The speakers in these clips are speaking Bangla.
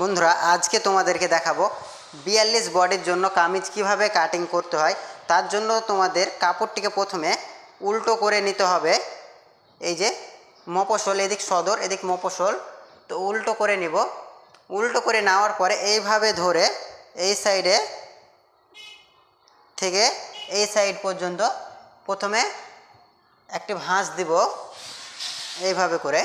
বন্ধুরা, আজকে তোমাদেরকে দেখাবো বিয়াল্লিশ বডির জন্য কামিজ কীভাবে কাটিং করতে হয়। তার জন্য তোমাদের কাপড়টিকে প্রথমে উল্টো করে নিতে হবে। এই যে মফসল, এদিক সদর, এদিক মফসল। তো উল্টো করে নিব। উল্টো করে নেওয়ার পরে এইভাবে ধরে এই সাইডে থেকে এই সাইড পর্যন্ত প্রথমে একটি ভাঁজ দিব এইভাবে করে।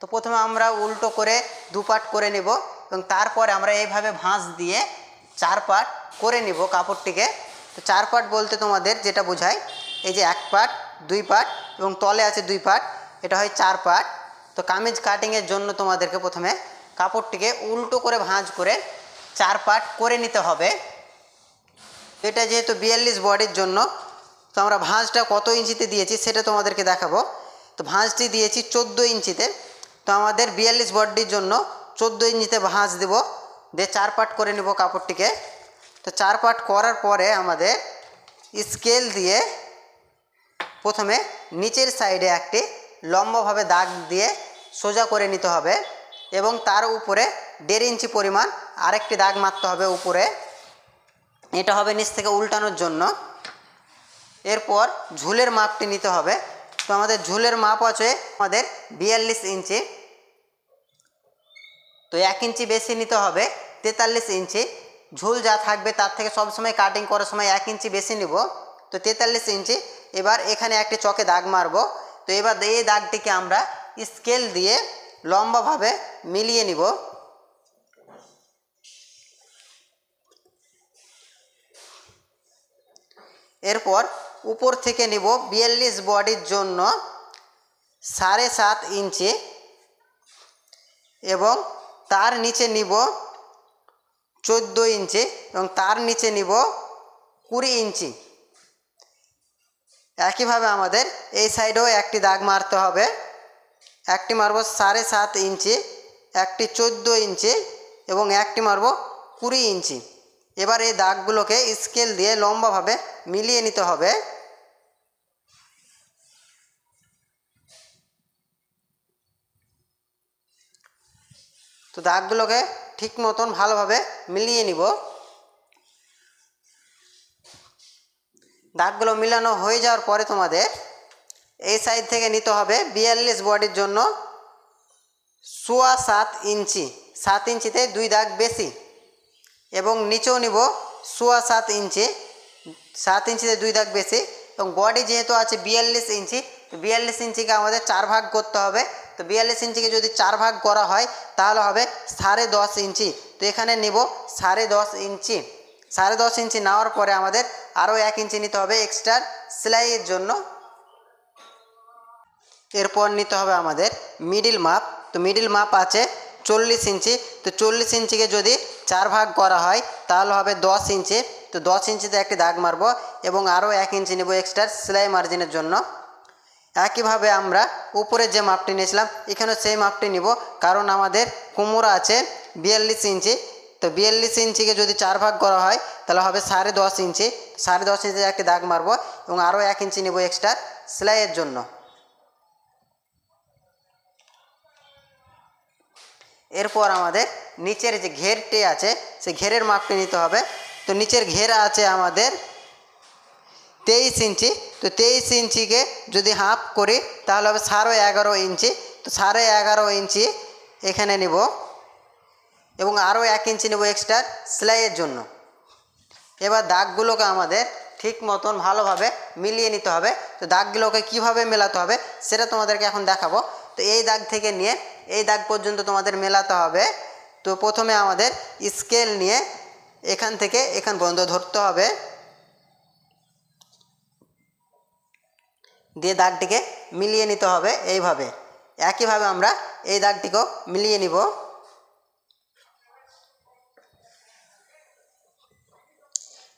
তো প্রথমে আমরা উল্টো করে দু পাট করে নিব। এবং তারপরে আমরা এইভাবে ভাঁজ দিয়ে চার পাট করে নিব কাপড়টিকে। তো চার পাট বলতে তোমাদের যেটা বোঝায়, এই যে এক পাট, দুই পাট এবং তলে আছে দুই পাট, এটা হয় চার পাট। তো কামিজ কাটিংয়ের জন্য তোমাদেরকে প্রথমে কাপড়টিকে উল্টো করে ভাঁজ করে চার পাট করে নিতে হবে। এটা যেহেতু বিয়াল্লিশ বডির জন্য, তো আমরা ভাঁজটা কত ইঞ্চিতে দিয়েছি সেটা তোমাদেরকে দেখাবো। তো ভাঁজটি দিয়েছি চোদ্দ ইঞ্চিতে। তো আমাদের বিয়াল্লিশ বডির জন্য চোদ্দ ইঞ্চিতে ভাঁজ দেব। দিয়ে চার পাট করে নেব কাপড়টিকে। তো চার পাট করার পরে আমাদের স্কেল দিয়ে প্রথমে নিচের সাইডে একটি লম্বভাবে দাগ দিয়ে সোজা করে নিতে হবে এবং তার উপরে দেড় ইঞ্চি পরিমাণ আরেকটি দাগ মারতে হবে উপরে। এটা হবে নিচ থেকে উল্টানোর জন্য। এরপর ঝুলের মাপটি নিতে হবে। তো আমাদের ঝুলের মাপ আছে আমাদের বিয়াল্লিশ ইঞ্চি। তো এক ইঞ্চি বেশি নিতে হবে, তেতাল্লিশ ইঞ্চি। ঝুল যা থাকবে তার থেকে সবসময় কাটিং করার সময় এক ইঞ্চি বেশি নিব। তো তেতাল্লিশ ইঞ্চি। এবার এখানে একটি চকে দাগ মারবো। তো এবার এই দাগটিকে আমরা স্কেল দিয়ে লম্বাভাবে মিলিয়ে নিব। এরপর উপর থেকে নিব বিয়াল্লিশ বডির জন্য সাড়ে সাত ইঞ্চি এবং তার নিচে নিব চোদ্দ ইঞ্চি এবং তার নিচে নিব কুড়ি ইঞ্চি। একইভাবে আমাদের এই সাইডেও একটি দাগ মারতে হবে। একটি মারব সাড়ে সাত ইঞ্চি, একটি চোদ্দ ইঞ্চি এবং একটি মারব কুড়ি ইঞ্চি। এবার এই দাগগুলোকে স্কেল দিয়ে লম্বাভাবে মিলিয়ে নিতে হবে। তো দাগগুলোকে ঠিক মতন ভালোভাবে মিলিয়ে নিব। দাগগুলো মিলানো হয়ে যাওয়ার পরে তোমাদের এই সাইড থেকে নিতে হবে বিয়াল্লিশ বডির জন্য সোয়া সাত ইঞ্চি। সাত ইঞ্চিতে দুই দাগ বেশি। এবং নিচেও নিব সোয়া সাত ইঞ্চি। সাত ইঞ্চিতে দুই দাগ বেশি। এবং বডি যেহেতু আছে বিয়াল্লিশ ইঞ্চি বিয়াল্লিশ ইঞ্চিকে আমাদের চার ভাগ করতে হবে। তো বিয়াল্লিশ ইঞ্চিকে যদি চার ভাগ করা হয়, তাহলে হবে সাড়ে দশ ইঞ্চি। তো এখানে নিব সাড়ে দশ ইঞ্চি। সাড়ে দশ ইঞ্চি নেওয়ার পরে আমাদের আরও এক ইঞ্চি নিতে হবে এক্সট্রা সেলাইয়ের জন্য। এরপর নিতে হবে আমাদের মিডিল মাপ তো মিডিল মাপ আছে চল্লিশ ইঞ্চি। তো চল্লিশ ইঞ্চিকে যদি চার ভাগ করা হয়, তাহলে হবে দশ ইঞ্চি। তো দশ ইঞ্চিতে একটি দাগ মারবো এবং আরও এক ইঞ্চি নেব এক্সট্রা সেলাই মার্জিনের জন্য। একইভাবে আমরা উপরে যে মাপটি নিয়েছিলাম এখানে সেই মাপটি নিব। কারণ আমাদের কোমর আছে বিয়াল্লিশ ইঞ্চি। তো বিয়াল্লিশ ইঞ্চিকে যদি চার ভাগ করা হয়, তাহলে হবে সাড়ে দশ ইঞ্চি। সাড়ে দশ ইঞ্চিতে একটি দাগ মারবো, এবং আরও এক ইঞ্চি নেব এক্সট্রা সেলাইয়ের জন্য। এরপর আমাদের নিচের যে ঘেরটি আছে সেই ঘেরের মাপটি নিতে হবে। তো নিচের ঘের আছে আমাদের তেইশ ইঞ্চি, তো তেইশ ইঞ্চিকে যদি হাফ করি, তাহলে হবে সাড়ে এগারো ইঞ্চি। তো সাড়ে এগারো ইঞ্চি এখানে নিব এবং আরও এক ইঞ্চি নেব এক্সট্রা সেলাইয়ের জন্য। এবার দাগগুলোকে আমাদের ঠিক মতন ভালোভাবে মিলিয়ে নিতে হবে। তো দাগগুলোকে কীভাবে মেলাতে হবে সেটা তোমাদেরকে এখন দেখাবো। তো এই দাগ থেকে নিয়ে এই দাগ পর্যন্ত তোমাদের মেলাতে হবে। তো প্রথমে আমাদের স্কেল নিয়ে এখান থেকে এখান পর্যন্ত ধরতে হবে। দিয়ে দাগটিকে মিলিয়ে নিতে হবে এইভাবে। একইভাবে আমরা এই দাগটিকেও মিলিয়ে নিব।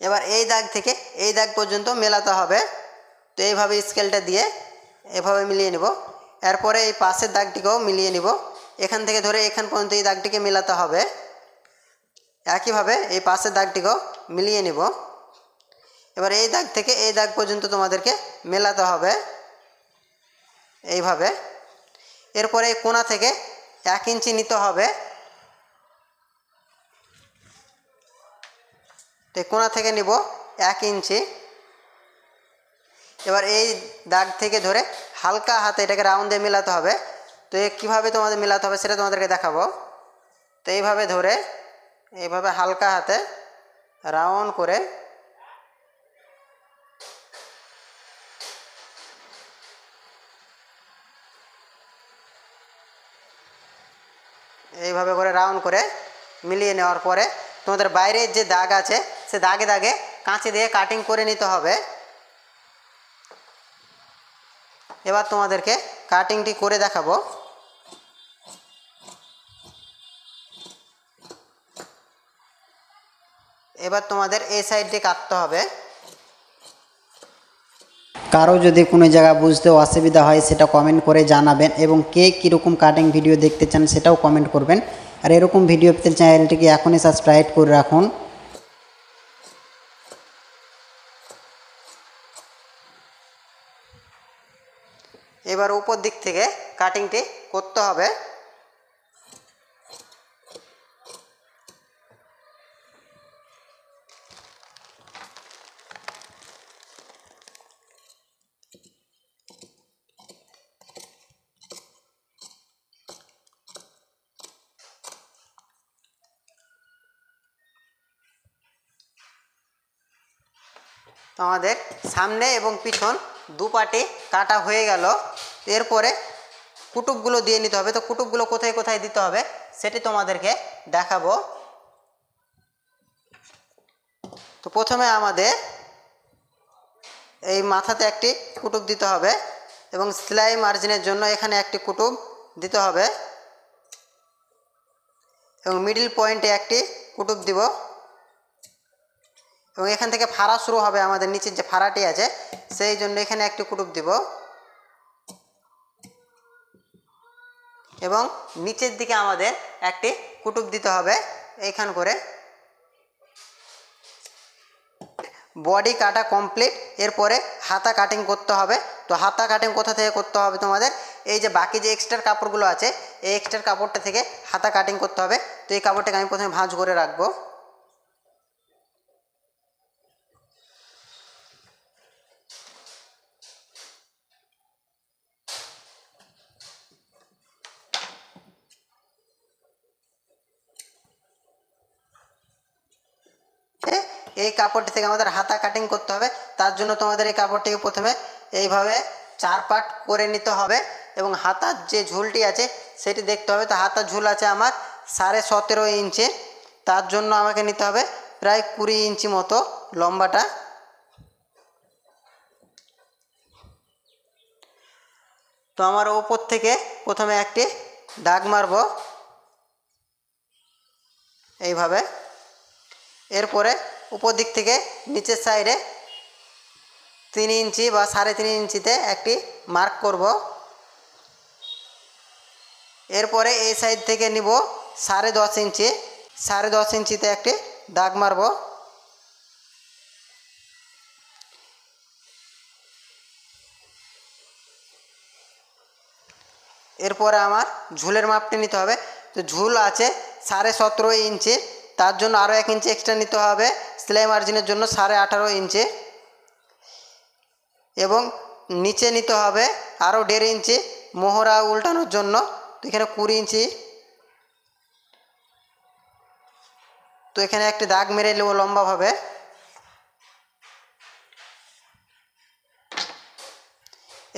এবার এই দাগ থেকে এই দাগ পর্যন্ত মেলাতে হবে। তো এইভাবে স্কেলটা দিয়ে এভাবে মিলিয়ে নিব। এরপরে এই পাশের দাগটিকেও মিলিয়ে নিব। এখান থেকে ধরে এখান পর্যন্ত এই দাগটিকে মেলাতে হবে। একইভাবে এই পাশের দাগটিকেও মিলিয়ে নিব। এবার এই দাগ থেকে এই দাগ পর্যন্ত তোমাদেরকে মেলাতে হবে। এইভাবে। এরপরে এই কোনা থেকে এক ইঞ্চি নিতে হবে। এই কোনা থেকে নিব এক ইঞ্চি। এবার এই দাগ থেকে ধরে হালকা হাতে এটাকে রাউন্ড দিয়ে মেলাতে হবে। তো এ কীভাবে তোমাদের মেলাতে হবে সেটা তোমাদেরকে দেখাবো। তো এইভাবে ধরে, এইভাবে হালকা হাতে রাউন্ড করে এইভাবে করে রাউন্ড করে মিলিয়ে নেওয়ার পরে তোমাদের বাইরের যে দাগ আছে, সে দাগে দাগে কাঁচি দিয়ে কাটিং করে নিতে হবে। এবার তোমাদেরকে কাটিংটি করে দেখাবো। এবার তোমাদের এই সাইডটি কাটতে হবে। কারও যদি কোনো জায়গা বুঝতে অসুবিধা হয়, সেটা কমেন্ট করে জানাবেন এবং কে কীরকম কাটিং ভিডিও দেখতে চান সেটাও কমেন্ট করবেন। আর এরকম ভিডিও পেতে চ্যানেলটিকে এখনই সাবস্ক্রাইব করে রাখুন। এবার উপর দিক থেকে কাটিংটি করতে হবে। আমাদের সামনে এবং পিছন দু পাটি কাটা হয়ে গেল। এরপরে কুটুবগুলো দিয়ে নিতে হবে। তো কুটুবগুলো কোথায় কোথায় দিতে হবে সেটি তোমাদেরকে দেখাবো। তো প্রথমে আমাদের এই মাথাতে একটি কুটুব দিতে হবে এবং সেলাই মার্জিনের জন্য এখানে একটি কুটুব দিতে হবে। এবং মিডিল পয়েন্টে একটি কুটুব দিব। এবং এখান থেকে ফাড়া শুরু হবে আমাদের নিচের যে ফাড়াটি আছে, সেই জন্য এখানে একটি কুটুব দিব। এবং নিচের দিকে আমাদের একটি কুটুব দিতে হবে, এইখান করে। বডি কাটা কমপ্লিট, এরপরে হাতা কাটিং করতে হবে। তো হাতা কাটিং কোথা থেকে করতে হবে তোমাদের? এই যে বাকি যে এক্সট্রা কাপড়গুলো আছে, এই এক্সট্রা কাপড়টা থেকে হাতা কাটিং করতে হবে। তো এই কাপড়টাকে আমি প্রথমে ভাঁজ করে রাখব এ, এই কাপড়টি থেকে আমাদের হাতা কাটিং করতে হবে। তার জন্য তোমাদের এই কাপড়টিকে প্রথমে এইভাবে চার পাট করে নিতে হবে এবং হাতার যে ঝুলটি আছে, সেটি দেখতে হবে। তো হাতার ঝুল আছে আমার সাড়ে সতেরো ইঞ্চি। তার জন্য আমাকে নিতে হবে প্রায় কুড়ি ইঞ্চি মতো লম্বাটা। তো আমার ওপর থেকে প্রথমে একটি দাগ মারবো। এইভাবে। এরপরে উপর দিক থেকে নিচের সাইডে তিন ইঞ্চি বা সাড়ে তিন ইঞ্চিতে একটি মার্ক করব। এরপরে এই সাইড থেকে নিব সাড়ে দশ ইঞ্চি। সাড়ে দশ ইঞ্চিতে একটি দাগ মারব। এরপরে আমার ঝুলের মাপটি নিতে হবে। তো ঝুল আছে সাড়ে সতেরো ইঞ্চি। তার জন্য আরও এক ইঞ্চি এক্সট্রা নিতে হবে। সেলাই মার্জিনের জন্য সাড়ে আঠারো ইঞ্চি। এবং নিচে নিতে হবে আরও দেড় ইঞ্চি মোহরা উল্টানোর জন্য। তো এখানে কুড়ি ইঞ্চি। তো এখানে একটি দাগ মেরে নেব লম্বাভাবে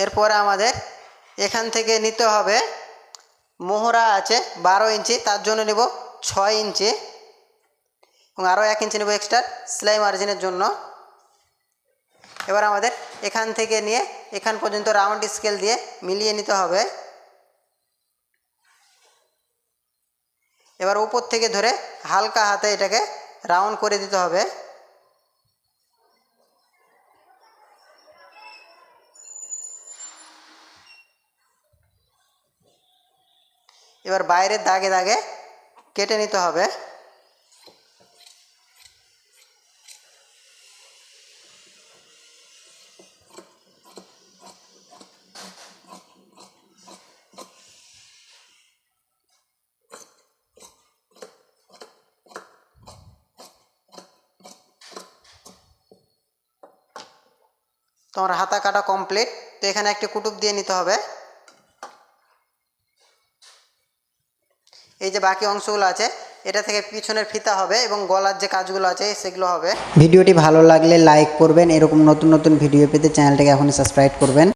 এরপরে আমাদের এখান থেকে নিতে হবে। মোহরা আছে বারো ইঞ্চি, তার জন্য নেব ছয় ইঞ্চি। এবং আরও এক ইঞ্চি নেব এক্সট্রা সেলাই মার্জিনের জন্য। এবার আমাদের এখান থেকে নিয়ে এখান পর্যন্ত রাউন্ড স্কেল দিয়ে মিলিয়ে নিতে হবে। এবার উপর থেকে ধরে হালকা হাতে এটাকে রাউন্ড করে দিতে হবে। এবার বাইরের দাগে দাগে কেটে নিতে হবে। তো আমার হাতা কাটা কমপ্লিট তো এখানে একটি কুটুব দিয়ে নিতে হবে। এই যে বাকি অংশগুলো আছে, এটা থেকে পিছনের ফিতা হবে এবং গলার যে কাজগুলো আছে, সেগুলো হবে। ভিডিওটি ভালো লাগলে লাইক করবেন। এরকম নতুন নতুন ভিডিও পেতে চ্যানেলটাকে এখন সাবস্ক্রাইব করবেন।